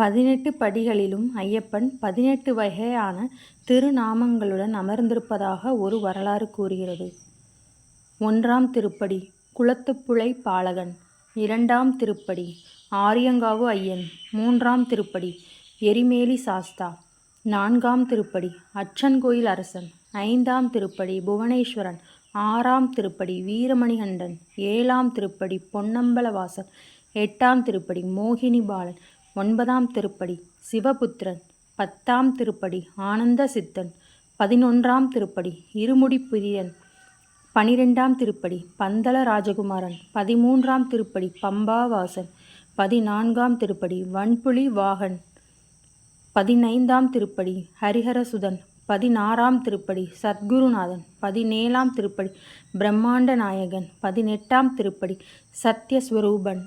பதினெட்டு படிகளிலும் ஐயப்பன் பதினெட்டு வகையான திருநாமங்களுடன் அமர்ந்திருப்பதாக ஒரு வரலாறு கூறுகிறது. ஒன்றாம் திருப்படி குளத்துப்புழை பாலகன். இரண்டாம் திருப்படி ஆரியங்காவு ஐயன் மூன்றாம் திருப்படி எரிமேலி சாஸ்தா. நான்காம் திருப்படி அச்சன்கோயில் அரசன். ஐந்தாம் திருப்படி புவனேஸ்வரன். ஆறாம் திருப்படி வீரமணிகண்டன். ஏழாம் திருப்படி பொன்னம்பலவாசன். எட்டாம் திருப்படி மோகினிபாலன். ஒன்பதாம் திருப்படி சிவபுத்திரன். பத்தாம் திருப்படி ஆனந்த சித்தன். பதினொன்றாம் திருப்படி இருமுடிப்பிரியன். பனிரெண்டாம் திருப்படி பந்தள ராஜகுமாரன். பதிமூன்றாம் திருப்படி பம்பாவாசன். பதினான்காம் திருப்படி வன்புலி வாகன். பதினைந்தாம் திருப்படி ஹரிஹரசுதன். பதினாறாம் திருப்படி சத்குருநாதன். பதினேழாம் திருப்படி பிரம்மாண்ட நாயகன். பதினெட்டாம் திருப்படி சத்யஸ்வரூபன்.